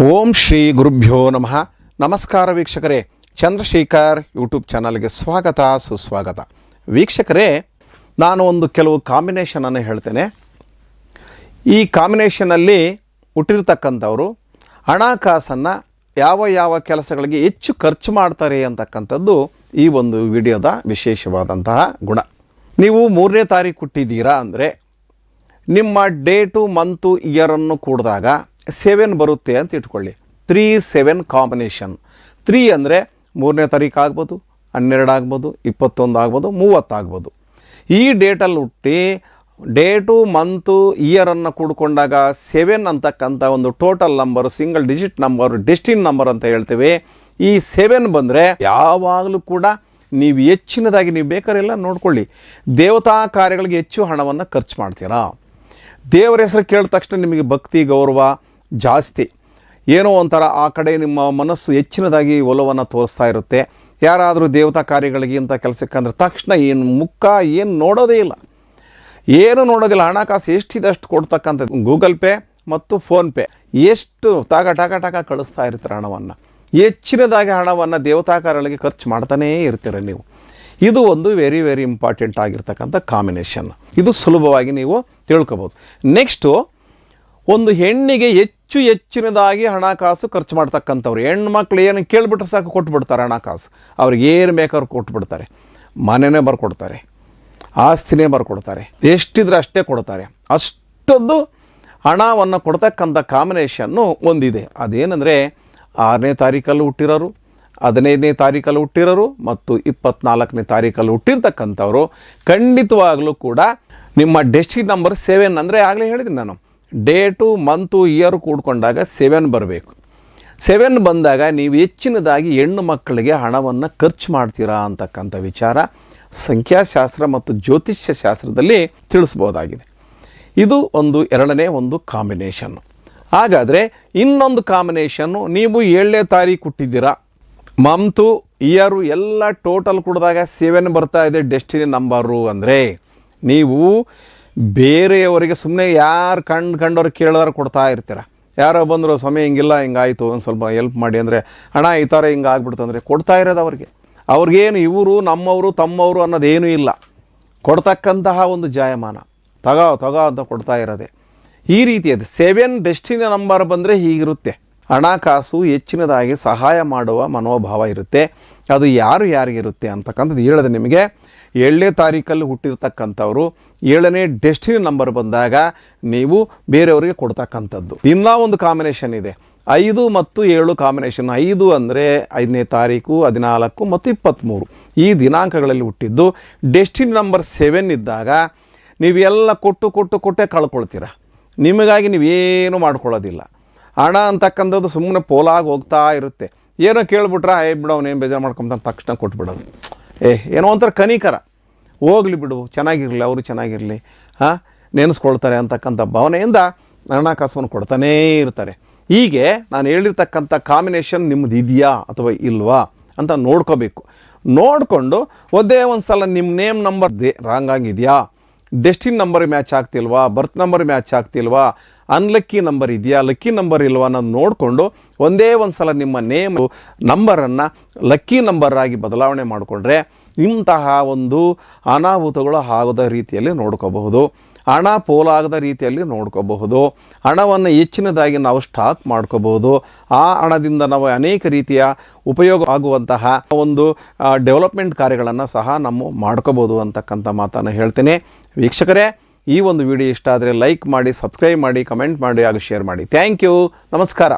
ಓಂ ಶ್ರೀ ಗುರುಭ್ಯೋ ನಮಃ. ನಮಸ್ಕಾರ ವೀಕ್ಷಕರೇ. ಚಂದ್ರಶೇಖರ್ ಯೂಟ್ಯೂಬ್ ಚಾನಲ್ಗೆ ಸ್ವಾಗತ, ಸುಸ್ವಾಗತ. ವೀಕ್ಷಕರೇ, ನಾನು ಒಂದು ಕೆಲವು ಕಾಂಬಿನೇಷನನ್ನು ಹೇಳ್ತೇನೆ. ಈ ಕಾಂಬಿನೇಷನಲ್ಲಿ ಹುಟ್ಟಿರ್ತಕ್ಕಂಥವರು ಹಣಕಾಸನ್ನು ಯಾವ ಯಾವ ಕೆಲಸಗಳಿಗೆ ಹೆಚ್ಚು ಖರ್ಚು ಮಾಡ್ತಾರೆ ಅಂತಕ್ಕಂಥದ್ದು ಈ ಒಂದು ವಿಡಿಯೋದ ವಿಶೇಷವಾದಂತಹ ಗುಣ. ನೀವು ಮೂರನೇ ತಾರೀಕು ಹುಟ್ಟಿದ್ದೀರಾ ಅಂದರೆ ನಿಮ್ಮ ಡೇಟು ಮಂತು ಇಯರನ್ನು ಕೂಡಿದಾಗ ಸೆವೆನ್ ಬರುತ್ತೆ ಅಂತ ಇಟ್ಕೊಳ್ಳಿ. ತ್ರೀ ಸೆವೆನ್ ಕಾಂಬಿನೇಷನ್ ತ್ರೀ ಅಂದರೆ ಮೂರನೇ ತಾರೀಕು ಆಗ್ಬೋದು, ಹನ್ನೆರಡು ಆಗ್ಬೋದು, ಇಪ್ಪತ್ತೊಂದು ಆಗ್ಬೋದು ಮೂವತ್ತಾಗ್ಬೋದು ಈ ಡೇಟಲ್ಲಿ ಹುಟ್ಟಿ, ಡೇಟು ಮಂತು ಇಯರನ್ನು ಕೂಡ್ಕೊಂಡಾಗ ಸೆವೆನ್ ಅಂತಕ್ಕಂಥ ಒಂದು total number single digit number destiny number ಅಂತ ಹೇಳ್ತೇವೆ. ಈ ಸೆವೆನ್ ಬಂದರೆ ಯಾವಾಗಲೂ ಕೂಡ ನೀವು ಹೆಚ್ಚಿನದಾಗಿ ನೀವು ಬೇಕಾರೆಲ್ಲ ನೋಡ್ಕೊಳ್ಳಿ. ದೇವತಾ ಕಾರ್ಯಗಳಿಗೆ ಹೆಚ್ಚು ಹಣವನ್ನು ಖರ್ಚು ಮಾಡ್ತೀರಾ. ದೇವರ ಹೆಸರು ಕೇಳಿದ ತಕ್ಷಣ ನಿಮಗೆ ಭಕ್ತಿ, ಗೌರವ ಜಾಸ್ತಿ. ಏನೋ ಒಂಥರ ಆ ಕಡೆ ನಿಮ್ಮ ಮನಸ್ಸು ಹೆಚ್ಚಿನದಾಗಿ ಒಲವನ್ನು ತೋರಿಸ್ತಾ ಇರುತ್ತೆ. ಯಾರಾದರೂ ದೇವತಾ ಕಾರ್ಯಗಳಿಗೆ ಇಂಥ ಕೆಲಸಕ್ಕೆ ಅಂದರೆ ತಕ್ಷಣ ಏನು ಮುಖ ಏನು ನೋಡೋದೇ ಇಲ್ಲ. ಏನು ನೋಡೋದಿಲ್ಲ. ಹಣಕಾಸು ಎಷ್ಟಿದಷ್ಟು ಕೊಡ್ತಕ್ಕಂಥದ್ದು. ಗೂಗಲ್ ಪೇ ಮತ್ತು ಫೋನ್ಪೇ ಎಷ್ಟು ತಾಗ ಟಾಕ ಟಾಕ ಕಳಿಸ್ತಾ ಇರ್ತೀರ ಹಣವನ್ನು. ಹೆಚ್ಚಿನದಾಗಿ ಹಣವನ್ನು ದೇವತಾ ಕಾರ್ಯಗಳಿಗೆ ಖರ್ಚು ಮಾಡ್ತಾನೇ ಇರ್ತೀರ ನೀವು. ಇದು ಒಂದು ವೆರಿ ವೆರಿ ಇಂಪಾರ್ಟೆಂಟ್ ಆಗಿರ್ತಕ್ಕಂಥ ಕಾಂಬಿನೇಷನ್ ಇದು ಸುಲಭವಾಗಿ ನೀವು ತಿಳ್ಕೊಬೋದು. ನೆಕ್ಸ್ಟು ಒಂದು ಹೆಣ್ಣಿಗೆ ಹೆಚ್ಚು ಹೆಚ್ಚಿನದಾಗಿ ಹಣಕಾಸು ಖರ್ಚು ಮಾಡ್ತಕ್ಕಂಥವ್ರು. ಹೆಣ್ಮಕ್ಳು ಏನು ಕೇಳಿಬಿಟ್ರೆ ಸಾಕು, ಕೊಟ್ಬಿಡ್ತಾರೆ ಹಣಕಾಸು ಅವ್ರಿಗೆ ಏನು ಬೇಕಾದ್ರೂ ಕೊಟ್ಬಿಡ್ತಾರೆ. ಮನೆನೇ ಬರ್ಕೊಡ್ತಾರೆ. ಆಸ್ತಿನೇ ಬರ್ಕೊಡ್ತಾರೆ. ಎಷ್ಟಿದ್ರೆ ಅಷ್ಟೇ ಕೊಡ್ತಾರೆ. ಅಷ್ಟೊಂದು ಹಣವನ್ನು ಕೊಡ್ತಕ್ಕಂಥ ಕಾಂಬಿನೇಷನ್ನು ಒಂದಿದೆ. ಅದೇನೆಂದರೆ ಆರನೇ ತಾರೀಕಲ್ಲಿ ಹುಟ್ಟಿರೋರು, ಹದಿನೈದನೇ ತಾರೀಕಲ್ಲಿ ಹುಟ್ಟಿರೋರು ಮತ್ತು ಇಪ್ಪತ್ನಾಲ್ಕನೇ ತಾರೀಕಲ್ಲಿ ಹುಟ್ಟಿರ್ತಕ್ಕಂಥವ್ರು ಖಂಡಿತವಾಗಲೂ ಕೂಡ ನಿಮ್ಮ ಡೆಸ್ಟಿಕ್ ನಂಬರ್ ಸೆವೆನ್ ಅಂದರೆ ಆಗಲೇ ಹೇಳಿದ್ದೀನಿ ನಾನು. ಡೇಟು ಮಂತು ಇಯರ್ ಕೂಡ್ಕೊಂಡಾಗ ಸೆವೆನ್ ಬರಬೇಕು. ಸೆವೆನ್ ಬಂದಾಗ ನೀವು ಹೆಚ್ಚಿನದಾಗಿ ಹೆಣ್ಣು ಮಕ್ಕಳಿಗೆ ಹಣವನ್ನು ಖರ್ಚು ಮಾಡ್ತೀರಾ ಅಂತಕ್ಕಂಥ ವಿಚಾರ ಸಂಖ್ಯಾಶಾಸ್ತ್ರ ಮತ್ತು ಜ್ಯೋತಿಷ್ಯ ಶಾಸ್ತ್ರದಲ್ಲಿ ತಿಳಿಸ್ಬೋದಾಗಿದೆ. ಇದು ಒಂದು ಎರಡನೇ ಒಂದು ಕಾಂಬಿನೇಷನ್ನು ಹಾಗಾದರೆ ಇನ್ನೊಂದು ಕಾಂಬಿನೇಷನ್ನು ನೀವು ಏಳನೇ ತಾರೀಕು ಹುಟ್ಟಿದ್ದೀರಾ? ಮಂತು, ಇಯರು ಎಲ್ಲ ಟೋಟಲ್ ಕುಡಿದಾಗ ಸೆವೆನ್ ಬರ್ತಾ ಇದೆ ಡೆಸ್ಟಿನಿ ನಂಬರು ಅಂದರೆ ನೀವು ಬೇರೆಯವರಿಗೆ ಸುಮ್ಮನೆ ಯಾರು ಕಂಡು ಕಂಡವ್ರು ಕೇಳಿದ್ರೆ ಕೊಡ್ತಾ ಇರ್ತೀರ? ಯಾರೋ ಬಂದರು, ಸ್ವಾಮಿ, ಹಿಂಗಿಲ್ಲ, ಹಿಂಗಾಯಿತು, ಒಂದು ಸ್ವಲ್ಪ ಹೆಲ್ಪ್ ಮಾಡಿ. ಅಂದರೆ ಹಣ ಈ ಥರ ಹಿಂಗೆ ಆಗ್ಬಿಡ್ತು. ಅಂದರೆ, ಕೊಡ್ತಾ ಇರೋದು ಅವ್ರಿಗೆ. ಅವ್ರಿಗೇನು ಇವರು, ನಮ್ಮವರು, ತಮ್ಮವರು ಅನ್ನೋದೇನೂ ಇಲ್ಲ. ಕೊಡ್ತಕ್ಕಂತಹ ಒಂದು ಜಾಯಮಾನ. ತಗೋ ತಗೋ ಅಂತ ಕೊಡ್ತಾ ಇರೋದೆ. ಈ ರೀತಿಯದು ಸೆವೆನ್ ಡೆಸ್ಟಿನಿ ನಂಬರ್ ಬಂದರೆ ಹೀಗಿರುತ್ತೆ. ಹಣಕಾಸು ಹೆಚ್ಚಿನದಾಗಿ ಸಹಾಯ ಮಾಡುವ ಮನೋಭಾವ ಇರುತ್ತೆ. ಅದು ಯಾರು ಯಾರಿಗಿರುತ್ತೆ ಅಂತಕ್ಕಂಥದ್ದು ಹೇಳಿದೆ ನಿಮಗೆ ಏಳನೇ ತಾರೀಕಲ್ಲಿ ಹುಟ್ಟಿರ್ತಕ್ಕಂಥವ್ರು, ಏಳನೇ ಡೆಸ್ಟಿನಿ ನಂಬರ್ ಬಂದಾಗ ನೀವು ಬೇರೆಯವರಿಗೆ ಕೊಡ್ತಕ್ಕಂಥದ್ದು. ಇನ್ನೂ ಒಂದು ಕಾಂಬಿನೇಷನ್ ಇದೆ. ಐದು ಮತ್ತು ಏಳು ಕಾಂಬಿನೇಷನ್ ಐದು ಅಂದರೆ ಐದನೇ ತಾರೀಕು, ಹದಿನಾಲ್ಕು ಮತ್ತು ಇಪ್ಪತ್ತ್ಮೂರು ಈ ದಿನಾಂಕಗಳಲ್ಲಿ ಹುಟ್ಟಿದ್ದು ಡೆಸ್ಟಿನಿ ನಂಬರ್ ಸೆವೆನ್ ಇದ್ದಾಗ ನೀವೆಲ್ಲ ಕೊಟ್ಟು ಕೊಟ್ಟು ಕೊಟ್ಟೆ ಕಳ್ಕೊಳ್ತೀರ. ನಿಮಗಾಗಿ ನೀವೇನು ಮಾಡ್ಕೊಳ್ಳೋದಿಲ್ಲ. ಹಣ ಅಂತಕ್ಕಂಥದ್ದು ಸುಮ್ಮನೆ ಪೋಲಾಗಿ ಹೋಗ್ತಾ ಇರುತ್ತೆ. ಏನೋ ಕೇಳ್ಬಿಟ್ರೆ, ಏ ಬಿಡು ಅವ್ನೇನು ಬೇಜಾರು ಮಾಡ್ಕೊಂಬಂತ ತಕ್ಷಣ ಕೊಟ್ಬಿಡೋದು. ಏ, ಏನೋ ಒಂಥರ ಕನಿಕರ. ಹೋಗ್ಲಿ ಬಿಡು, ಚೆನ್ನಾಗಿರಲಿ, ಅವರು ಚೆನ್ನಾಗಿರಲಿ ಹಾಂ ನೆನೆಸ್ಕೊಳ್ತಾರೆ ಅಂತಕ್ಕಂಥ ಭಾವನೆಯಿಂದ ಹಣಕಾಸವನ್ನು ಕೊಡ್ತಾನೇ ಇರ್ತಾರೆ. ಹೀಗೆ ನಾನು ಹೇಳಿರ್ತಕ್ಕಂಥ ಕಾಂಬಿನೇಷನ್ ನಿಮ್ಮದು ಇದೆಯಾ ಅಥವಾ ಇಲ್ವಾ ಅಂತ ನೋಡ್ಕೋಬೇಕು. ನೋಡಿಕೊಂಡು ಒಂದೇ ಒಂದು ಸಲ ನಿಮ್ಮ ನೇಮ್ ನಂಬರ್ ದೇ ರಾಂಗ್ ಆಗಿದೆಯಾ? ಡೆಸ್ಟಿನ್ ನಂಬರ್ ಮ್ಯಾಚ್ ಆಗ್ತಿಲ್ವಾ? ಬರ್ತ್ ನಂಬರ್ ಮ್ಯಾಚ್ ಆಗ್ತಿಲ್ವಾ? ಅನ್ಲಕ್ಕಿ ನಂಬರ್ ಇದೆಯಾ? ಲಕ್ಕಿ ನಂಬರ್ ಇಲ್ವಾ ಅನ್ನೋದು ನೋಡಿಕೊಂಡು ಒಂದೇ ಒಂದು ಸಲ ನಿಮ್ಮ ನೇಮ್ ನಂಬರನ್ನು ಲಕ್ಕಿ ನಂಬರ್ ಆಗಿ ಬದಲಾವಣೆ ಮಾಡಿಕೊಂಡ್ರೆ ಇಂತಹ ಒಂದು ಅನಾಹುತಗಳು ಆಗದ ರೀತಿಯಲ್ಲಿ ನೋಡ್ಕೋಬಹುದು. ಹಣ ಪೋಲಾಗದ ರೀತಿಯಲ್ಲಿ ನೋಡ್ಕೋಬಹುದು. ಹಣವನ್ನು ಹೆಚ್ಚಿನದಾಗಿ ನಾವು ಸ್ಟಾಕ್ ಮಾಡ್ಕೋಬಹುದು. ಆ ಹಣದಿಂದ ನಾವು ಅನೇಕ ರೀತಿಯ ಉಪಯೋಗ ಆಗುವಂತಹ ಒಂದು ಡೆವಲಪ್ಮೆಂಟ್ ಕಾರ್ಯಗಳನ್ನು ಸಹ ನಾವು ಮಾಡ್ಕೋಬೋದು ಅಂತಕ್ಕಂಥ ಮಾತನ್ನು ಹೇಳ್ತೇನೆ. ವೀಕ್ಷಕರೇ ಈ ಒಂದು ವಿಡಿಯೋ ಇಷ್ಟ ಆದರೆ ಲೈಕ್ ಮಾಡಿ ಸಬ್ಸ್ಕ್ರೈಬ್ ಮಾಡಿ ಕಮೆಂಟ್ ಮಾಡಿ ಹಾಗೂ ಶೇರ್ ಮಾಡಿ. ಥ್ಯಾಂಕ್ ಯು ನಮಸ್ಕಾರ.